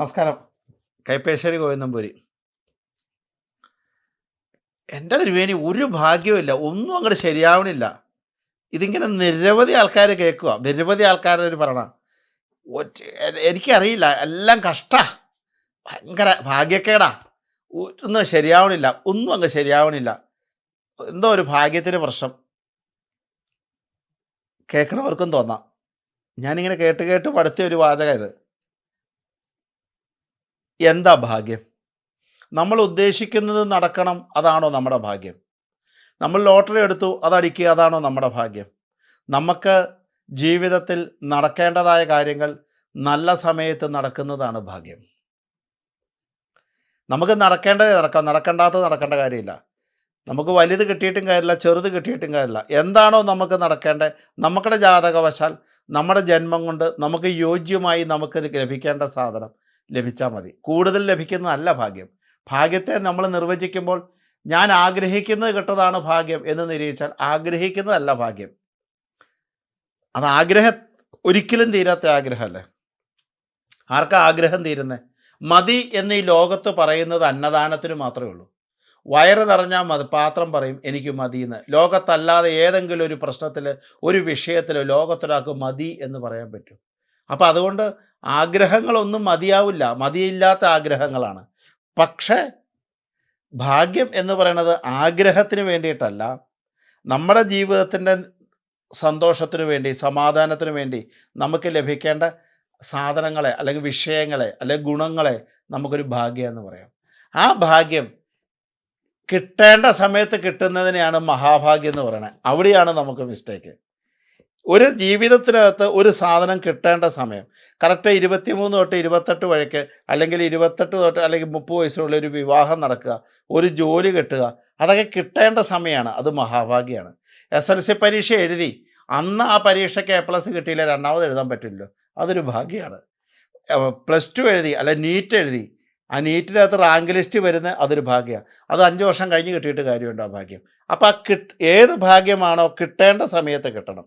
നമസ്കാരം. കൈപ്പേശ്ശേരി ഗോവിന്ദമ്പൂരി എന്റെ ത്രിവേണി ഒരു ഭാഗ്യമില്ല ഒന്നും അങ്ങോട്ട് ശരിയാവണില്ല. ഇതിങ്ങനെ നിരവധി ആൾക്കാർ കേൾക്കുക നിരവധി ആൾക്കാരെ ഒരു പറയണ. എനിക്കറിയില്ല. എല്ലാം കഷ്ട. ഭയങ്കര ഭാഗ്യക്കേടാ. ഒന്നും ശരിയാവണില്ല. ഒന്നും അങ്ങ് ശരിയാവണില്ല. എന്തോ ഒരു ഭാഗ്യത്തിന് പ്രശ്നം. കേൾക്കണവർക്കും തോന്നാം. ഞാനിങ്ങനെ കേട്ട് കേട്ട് പടുത്തിയ ഒരു വാചകം ഇത്. എന്താ ഭാഗ്യം? നമ്മൾ ഉദ്ദേശിക്കുന്നത് നടക്കണം അതാണോ നമ്മുടെ ഭാഗ്യം? നമ്മൾ ലോട്ടറി എടുത്തു അതടിക്കുക അതാണോ നമ്മുടെ ഭാഗ്യം? നമുക്ക് ജീവിതത്തിൽ നടക്കേണ്ടതായ കാര്യങ്ങൾ നല്ല സമയത്ത് നടക്കുന്നതാണ് ഭാഗ്യം. നമുക്ക് നടക്കേണ്ടത് നടക്കാം നടക്കേണ്ടാത്തത് നടക്കേണ്ട കാര്യമില്ല. നമുക്ക് വലുത് കിട്ടിയിട്ടും കാര്യമില്ല ചെറുത് കിട്ടിയിട്ടും കാര്യമില്ല. എന്താണോ നമുക്ക് നടക്കേണ്ടത്? നമ്മുടെ ജാതകവശാൽ നമ്മുടെ ജന്മം കൊണ്ട് നമുക്ക് യോജ്യമായി നമുക്ക് ലഭിക്കേണ്ട സാധനം. ലഭിച്ചാൽ മതി. കൂടുതൽ ലഭിക്കുന്നതല്ല ഭാഗ്യം. ഭാഗ്യത്തെ നമ്മൾ നിർവചിക്കുമ്പോൾ ഞാൻ ആഗ്രഹിക്കുന്നത് കിട്ടതാണ് ഭാഗ്യം എന്ന് നിരീക്ഷിച്ചാൽ ആഗ്രഹിക്കുന്നതല്ല ഭാഗ്യം. അത് ആഗ്രഹ ഒരിക്കലും തീരാത്ത ആഗ്രഹമല്ലേ? ആർക്കാ ആഗ്രഹം തീരുന്നത് മതി എന്ന് ഈ ലോകത്ത് പറയുന്നത് അന്നദാനത്തിന് മാത്രമേ ഉള്ളൂ. വയറ് നിറഞ്ഞാൽ മതി പാത്രം പറയും എനിക്ക് മതി എന്ന് ലോകത്തല്ലാതെ ഏതെങ്കിലും ഒരു പ്രശ്നത്തിൽ ഒരു വിഷയത്തിൽ ലോകത്തൊരാൾക്ക് മതി എന്ന് പറയാൻ പറ്റും. അപ്പം അതുകൊണ്ട് ആഗ്രഹങ്ങളൊന്നും മതിയാവില്ല. മതിയില്ലാത്ത ആഗ്രഹങ്ങളാണ്. പക്ഷേ ഭാഗ്യം എന്ന് പറയുന്നത് ആഗ്രഹത്തിന് വേണ്ടിയിട്ടല്ല. നമ്മുടെ ജീവിതത്തിന്റെ സന്തോഷത്തിനു വേണ്ടി സമാധാനത്തിനു വേണ്ടി നമുക്ക് ലഭിക്കേണ്ട സാധനങ്ങളെ അല്ലെങ്കിൽ വിഷയങ്ങളെ അല്ലെങ്കിൽ ഗുണങ്ങളെ നമുക്കൊരു ഭാഗ്യം എന്ന് പറയാം. ആ ഭാഗ്യം കിട്ടേണ്ട സമയത്ത് കിട്ടുന്നതിനെയാണ് മഹാഭാഗ്യം എന്ന് പറയുന്നത് അവിടെയാണ് നമുക്ക് മിസ്റ്റേക്ക് ഒരു ജീവിതത്തിനകത്ത് ഒരു സാധനം കിട്ടേണ്ട സമയം. കറക്റ്റ് ഇരുപത്തിമൂന്ന് തൊട്ട് ഇരുപത്തെട്ട് വഴിക്ക് അല്ലെങ്കിൽ ഇരുപത്തെട്ട് തൊട്ട് അല്ലെങ്കിൽ മുപ്പത് വയസ്സിനുള്ള ഒരു വിവാഹം നടക്കുക ഒരു ജോലി കിട്ടുക അതൊക്കെ കിട്ടേണ്ട സമയമാണ്. അത് മഹാഭാഗ്യമാണ് എസ് എൽ സി പരീക്ഷ എഴുതി അന്ന് ആ പരീക്ഷയ്ക്ക് എ പ്ലസ് കിട്ടിയില്ല രണ്ടാമത് എഴുതാൻ പറ്റില്ലല്ലോ. അതൊരു ഭാഗ്യമാണ് പ്ലസ് ടു എഴുതി അല്ല നീറ്റ് എഴുതി ആ നീറ്റിനകത്ത് റാങ്ക് ലിസ്റ്റ് വരുന്ന അതൊരു ഭാഗ്യമാണ് അത് അഞ്ച് വർഷം കഴിഞ്ഞ് കിട്ടിയിട്ട് കാര്യമുണ്ട് ആ ഭാഗ്യം. അപ്പോൾ ആ കിട്ട് ഏത് ഭാഗ്യമാണോ കിട്ടേണ്ട സമയത്ത് കിട്ടണം.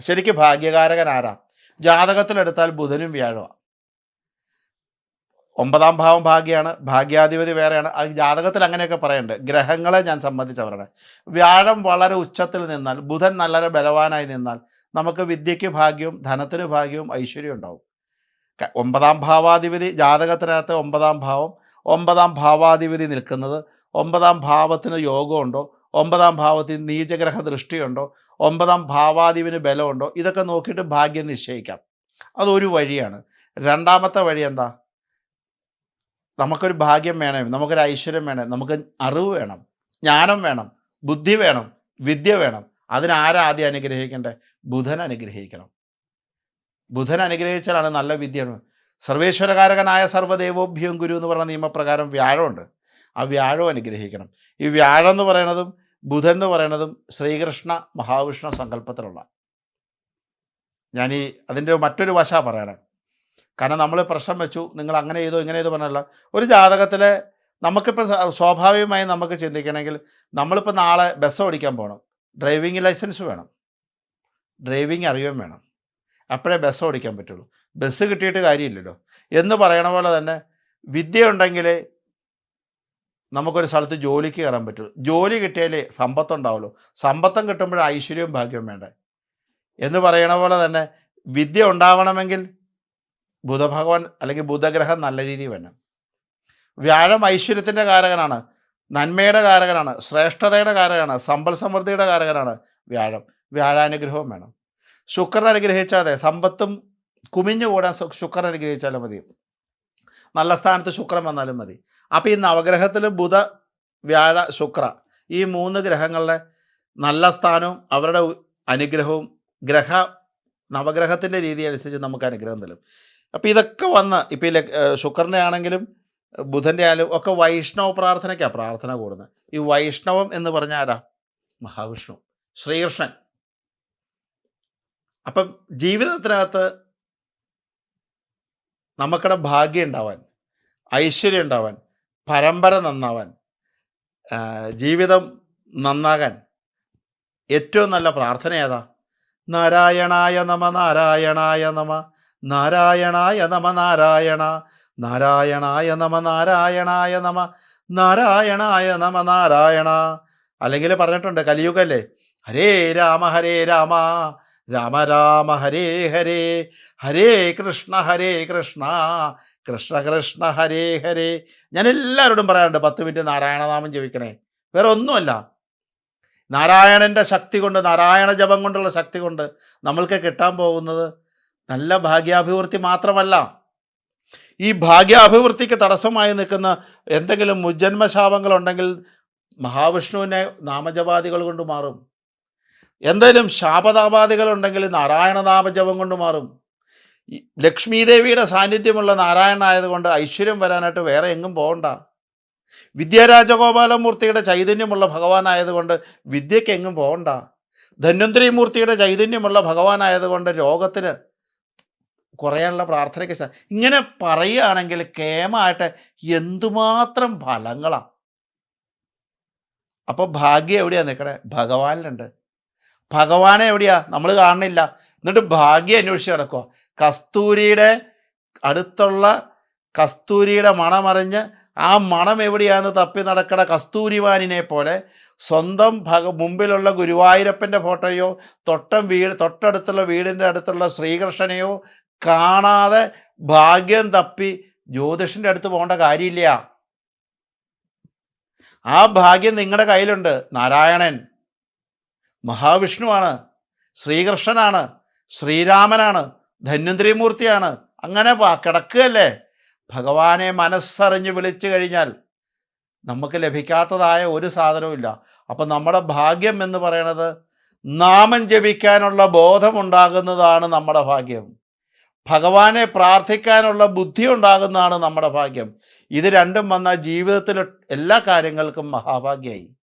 ശരിക്കും ഭാഗ്യകാരകൻ ആരാ ജാതകത്തിലെടുത്താൽ ബുധനും വ്യാഴമാണ് ഒമ്പതാം ഭാവം ഭാഗ്യമാണ് ഭാഗ്യാധിപതി വേറെയാണ്. അത് ജാതകത്തിൽ അങ്ങനെയൊക്കെ പറയുന്നുണ്ട് ഗ്രഹങ്ങളെ ഞാൻ സംബന്ധിച്ചവരുടെ വ്യാഴം വളരെ ഉച്ചത്തിൽ നിന്നാൽ ബുധൻ നല്ല ബലവാനായി നിന്നാൽ നമുക്ക് വിദ്യയ്ക്ക് ഭാഗ്യവും ധനത്തിന് ഭാഗ്യവും ഐശ്വര്യം ഉണ്ടാവും. ഒമ്പതാം ഭാവാധിപതി ജാതകത്തിനകത്ത് ഒമ്പതാം ഭാവം ഒമ്പതാം ഭാവാധിപതി നിൽക്കുന്നത് ഒമ്പതാം ഭാവത്തിന് യോഗമുണ്ടോ ഒമ്പതാം ഭാവത്തിൽ നീചഗ്രഹ ദൃഷ്ടിയുണ്ടോ? ഒമ്പതാം ഭാവാധിപന് ബലമുണ്ടോ? ഇതൊക്കെ നോക്കിയിട്ട് ഭാഗ്യം നിശ്ചയിക്കാം. അതൊരു വഴിയാണ്. രണ്ടാമത്തെ വഴി എന്താ? നമുക്കൊരു ഭാഗ്യം വേണം നമുക്കൊരു ഐശ്വര്യം വേണം നമുക്ക് അറിവ് വേണം ജ്ഞാനം വേണം ബുദ്ധി വേണം വിദ്യ വേണം. അതിനാരാദ്യം അനുഗ്രഹിക്കേണ്ടേ ബുധൻ അനുഗ്രഹിക്കണം. ബുധൻ അനുഗ്രഹിച്ചാലാണ് നല്ല വിദ്യ. സർവേശ്വരകാരകനായ സർവദേവോഭ്യം ഗുരു എന്ന് പറഞ്ഞ നിയമപ്രകാരം വ്യാഴമുണ്ട്. ആ വ്യാഴം അനുഗ്രഹിക്കണം. ഈ വ്യാഴം എന്ന് പറയുന്നതും ബുധൻ എന്ന് പറയുന്നതും ശ്രീകൃഷ്ണ മഹാവിഷ്ണു സങ്കല്പത്തിലുള്ള. ഞാൻ ഈ അതിന്റെ മറ്റൊരു വശ പറയണേ കാരണം നമ്മൾ പ്രശ്നം വെച്ചു നിങ്ങൾ അങ്ങനെ ചെയ്തോ ഇങ്ങനെ ചെയ്തോ പറഞ്ഞല്ല. ഒരു ജാതകത്തിലെ നമുക്കിപ്പോൾ സ്വാഭാവികമായി നമുക്ക് ചിന്തിക്കണമെങ്കിൽ നമ്മളിപ്പോൾ നാളെ ബസ് ഓടിക്കാൻ പോകണം. ഡ്രൈവിംഗ് ലൈസൻസ് വേണം. ഡ്രൈവിംഗ് അറിയുകയും വേണം. അപ്പോഴേ ബസ് ഓടിക്കാൻ പറ്റുള്ളൂ. ബസ് കിട്ടിയിട്ട് കാര്യമില്ലല്ലോ. എന്ന് പറയണ പോലെ തന്നെ വിദ്യ ഉണ്ടെങ്കിലേ നമുക്കൊരു സ്ഥലത്ത് ജോലിക്ക് കയറാൻ പറ്റുള്ളൂ. ജോലി കിട്ടിയാലേ സമ്പത്തുണ്ടാവുള്ളൂ. സമ്പത്തം കിട്ടുമ്പോഴേ ഐശ്വര്യവും ഭാഗ്യവും വേണ്ടേ? എന്ന് പറയണ പോലെ തന്നെ വിദ്യ ഉണ്ടാവണമെങ്കിൽ ബുധഭഗവാൻ അല്ലെങ്കിൽ ബുധഗ്രഹം നല്ല രീതിയിൽ വേണം വ്യാഴം ഐശ്വര്യത്തിന്റെ കാരകനാണ്. നന്മയുടെ കാരകനാണ്. ശ്രേഷ്ഠതയുടെ കാരകനാണ്. സമ്പൽ സമൃദ്ധിയുടെ കാരകനാണ് വ്യാഴം. വ്യാഴാനുഗ്രഹവും വേണം. ശുക്രൻ അനുഗ്രഹിച്ചാൽ അതെ സമ്പത്തും കുമിഞ്ഞുകൂടാൻ ശുക്രൻ അനുഗ്രഹിച്ചാലും മതി. നല്ല സ്ഥാനത്ത് ശുക്രൻ വന്നാലും മതി. അപ്പോൾ ഈ നവഗ്രഹത്തിൽ ബുധ വ്യാഴ ശുക്ര ഈ മൂന്ന് ഗ്രഹങ്ങളുടെ നല്ല സ്ഥാനവും അവരുടെ അനുഗ്രഹവും ഗ്രഹ നവഗ്രഹത്തിന്റെ രീതി അനുസരിച്ച് നമുക്ക് അനുഗ്രഹം തരും. അപ്പോൾ ഇതൊക്കെ വന്ന് ഇപ്പോൾ ഈ ശുക്രന്റെ ആണെങ്കിലും ബുധന്റെ ആയാലും ഒക്കെ വൈഷ്ണവ പ്രാർത്ഥനയ്ക്കാണ് പ്രാർത്ഥന കൂടുന്നത്. ഈ വൈഷ്ണവം എന്ന് പറഞ്ഞാൽ ആരാ? മഹാവിഷ്ണു ശ്രീകൃഷ്ണൻ. അപ്പം ജീവിതത്തിനകത്ത് നമുക്കിടെ ഭാഗ്യം ഉണ്ടാവാൻ ഐശ്വര്യം ഉണ്ടാവാൻ പരമ്പര നന്നാവാൻ ജീവിതം നന്നാകാൻ ഏറ്റവും നല്ല പ്രാർത്ഥന ഏതാ? നാരായണായ നമ നാരായണായ നമ നാരായണായ നമ നാരായണ നാരായണായ നമ നാരായണായ നമ നാരായണായ നമ നാരായണ. അല്ലെങ്കിൽ പറഞ്ഞിട്ടുണ്ട് കലിയുഗല്ലേ? ഹരേ രാമ ഹരേ രാമ രാമ രാമ ഹരേ ഹരേ ഹരേ കൃഷ്ണ ഹരേ കൃഷ്ണ കൃഷ്ണ കൃഷ്ണ ഹരേ ഹരേ. ഞാൻ എല്ലാവരോടും പറയാറുണ്ട് പത്ത് മിനിറ്റ് നാരായണനാമം ജപിക്കണേ. വേറെ ഒന്നുമല്ല. നാരായണന്റെ ശക്തി കൊണ്ട് നാരായണ ജപം കൊണ്ടുള്ള ശക്തി കൊണ്ട് നമ്മൾക്ക് കിട്ടാൻ പോകുന്നത് നല്ല ഭാഗ്യാഭിവൃദ്ധി മാത്രമല്ല. ഈ ഭാഗ്യാഭിവൃദ്ധിക്ക് തടസ്സമായി നിൽക്കുന്ന എന്തെങ്കിലും മുജ്ജന്മശാപങ്ങളുണ്ടെങ്കിൽ മഹാവിഷ്ണുവിനെ നാമജപാദികൾ കൊണ്ട് മാറും. എന്തെങ്കിലും ശാപതാപാദികളുണ്ടെങ്കിൽ നാരായണ നാമജപം കൊണ്ട് മാറും. ഈ ലക്ഷ്മി ദേവിയുടെ സാന്നിധ്യമുള്ള നാരായണ ആയതുകൊണ്ട് ഐശ്വര്യം വരാനായിട്ട് വേറെ എങ്ങും പോകണ്ട വിദ്യാരാജഗോപാലമൂർത്തിയുടെ ചൈതന്യമുള്ള ഭഗവാനായതുകൊണ്ട് വിദ്യയ്ക്ക് എങ്ങും പോകണ്ട ധന്വന്തരി മൂർത്തിയുടെ ചൈതന്യമുള്ള ഭഗവാനായതുകൊണ്ട് രോഗത്തിന് കുറയാനുള്ള പ്രാർത്ഥനയ്ക്ക് ഇങ്ങനെ പറയുകയാണെങ്കിൽ കേമായിട്ട് എന്തുമാത്രം ഫലങ്ങളാണ് അപ്പോൾ ഭാഗ്യം എവിടെയാണ് നിൽക്കണേ ഭഗവാനിലുണ്ട്. ഭഗവാനെ എവിടെയാ? നമ്മൾ കാണുന്നില്ല. എന്നിട്ട് ഭാഗ്യം അന്വേഷിച്ച് നടക്കുക കസ്തൂരിയുടെ അടുത്തുള്ള കസ്തൂരിയുടെ മണമറിഞ്ഞ് ആ മണം എവിടെയാണ് തപ്പി നടക്കണ കസ്തൂരിവാനിനെ പോലെ സ്വന്തം ഭഗ മുമ്പിലുള്ള ഗുരുവായൂരപ്പന്റെ ഫോട്ടോയോ തൊട്ടം വീട് തൊട്ടടുത്തുള്ള വീടിന്റെ അടുത്തുള്ള ശ്രീകൃഷ്ണനെയോ കാണാതെ ഭാഗ്യം തപ്പി ജ്യോതിഷന്റെ അടുത്ത് പോകേണ്ട കാര്യമില്ല. ആ ഭാഗ്യം നിങ്ങളുടെ കയ്യിലുണ്ട്. നാരായണൻ മഹാവിഷ്ണുവാണ് ശ്രീകൃഷ്ണനാണ് ശ്രീരാമനാണ്. ധന്വന്തരിമൂർത്തിയാണ്. അങ്ങനെ പ- കിടക്കുകയല്ലേ? ഭഗവാനെ മനസ്സറിഞ്ഞ് വിളിച്ചു കഴിഞ്ഞാൽ നമുക്ക് ലഭിക്കാത്തതായ ഒരു സാധനവും ഇല്ല. അപ്പം നമ്മുടെ ഭാഗ്യം എന്ന് പറയണത് നാമം ജപിക്കാനുള്ള ബോധമുണ്ടാകുന്നതാണ് നമ്മുടെ ഭാഗ്യം. ഭഗവാനെ പ്രാർത്ഥിക്കാനുള്ള ബുദ്ധി ഉണ്ടാകുന്നതാണ് നമ്മുടെ ഭാഗ്യം. ഇത് രണ്ടും വന്ന ജീവിതത്തിൽ എല്ലാ കാര്യങ്ങൾക്കും മഹാഭാഗ്യമായി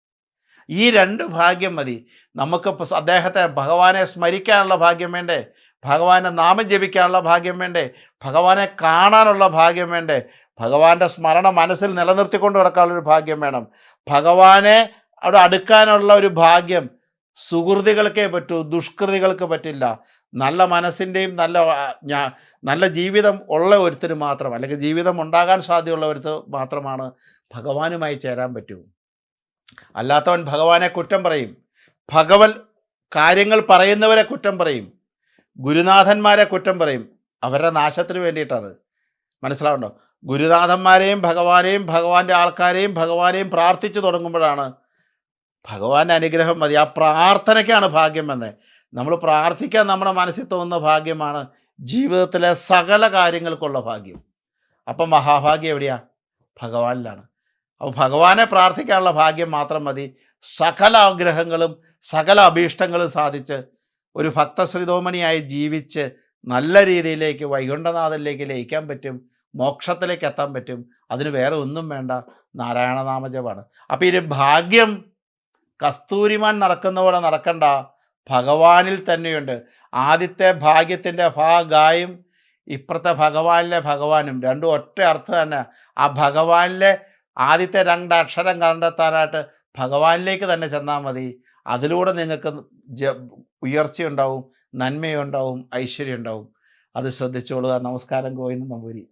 ഈ രണ്ട് ഭാഗ്യം മതി. നമുക്ക് അദ്ദേഹത്തെ ഭഗവാനെ സ്മരിക്കാനുള്ള ഭാഗ്യം വേണ്ടേ? ഭഗവാനെ നാമം ജപിക്കാനുള്ള ഭാഗ്യം വേണ്ടേ? ഭഗവാനെ കാണാനുള്ള ഭാഗ്യം വേണ്ടേ? ഭഗവാന്റെ സ്മരണ മനസ്സിൽ നിലനിർത്തിക്കൊണ്ട് കിടക്കാനുള്ളൊരു ഭാഗ്യം വേണം. ഭഗവാനെ അവിടെ അടുക്കാനുള്ള ഒരു ഭാഗ്യം സുഹൃതികൾക്കേ പറ്റൂ ദുഷ്കൃതികൾക്ക് പറ്റില്ല. നല്ല മനസ്സിന്റെയും നല്ല നല്ല ജീവിതം ഉള്ള ഒരുത്തിന് മാത്രം അല്ലെങ്കിൽ ജീവിതം ഉണ്ടാകാൻ സാധ്യതയുള്ള ഒരുത്ത് മാത്രമാണ് ഭഗവാനുമായി ചേരാൻ പറ്റൂ. അല്ലാത്തവൻ ഭഗവാനെ കുറ്റം പറയും. ഭഗവൽ കാര്യങ്ങൾ പറയുന്നവരെ കുറ്റം പറയും. ഗുരുനാഥന്മാരെ കുറ്റം പറയും. അവരുടെ നാശത്തിന് വേണ്ടിയിട്ടത് മനസ്സിലാവുണ്ടോ? ഗുരുനാഥന്മാരെയും ഭഗവാനെയും ഭഗവാന്റെ ആൾക്കാരെയും ഭഗവാനെയും പ്രാർത്ഥിച്ചു തുടങ്ങുമ്പോഴാണ് ഭഗവാന്റെ അനുഗ്രഹം മതി. ആ പ്രാർത്ഥനയ്ക്കാണ് ഭാഗ്യം എന്ന് നമ്മൾ പ്രാർത്ഥിക്കാൻ നമ്മുടെ മനസ്സിൽ തോന്നുന്ന ഭാഗ്യമാണ് ജീവിതത്തിലെ സകല കാര്യങ്ങൾക്കുള്ള ഭാഗ്യം. അപ്പം മഹാഭാഗ്യം എവിടെയാ? ഭഗവാനിലാണ്. അപ്പോൾ ഭഗവാനെ പ്രാർത്ഥിക്കാനുള്ള ഭാഗ്യം മാത്രം മതി. സകല ആഗ്രഹങ്ങളും സകല അഭീഷ്ടങ്ങളും സാധിച്ച് ഒരു ഭക്തശ്രീതോമണിയായി ജീവിച്ച് നല്ല രീതിയിലേക്ക് വൈകുണ്ഠനാഥനിലേക്ക് ലയിക്കാൻ പറ്റും മോക്ഷത്തിലേക്ക് എത്താൻ പറ്റും. അതിന് വേറെ ഒന്നും വേണ്ട. നാരായണനാമജപാണ് അപ്പോൾ ഇത് ഭാഗ്യം കസ്തൂരിമാൻ നടക്കുന്ന പോലെ നടക്കണ്ട. ഭഗവാനിൽ തന്നെയുണ്ട്. ആദ്യത്തെ ഭാഗ്യത്തിന്റെ ഭാഗായും ഇപ്പുറത്തെ ഭഗവാനിലെ ഭഗവാനും. രണ്ടും ഒറ്റ അർത്ഥം തന്നെ. ആ ഭഗവാനിലെ ആദ്യത്തെ രണ്ട് അക്ഷരം കണ്ടെത്താനായിട്ട് ഭഗവാനിലേക്ക് തന്നെ ചെന്നാൽ മതി. അതിലൂടെ നിങ്ങൾക്ക് ഉയർച്ചയുണ്ടാവും നന്മയുണ്ടാവും ഐശ്വര്യം ഉണ്ടാവും അത് ശ്രദ്ധിച്ചോളുക. നമസ്കാരം ഗോവിന്ദ നമ്പൂരി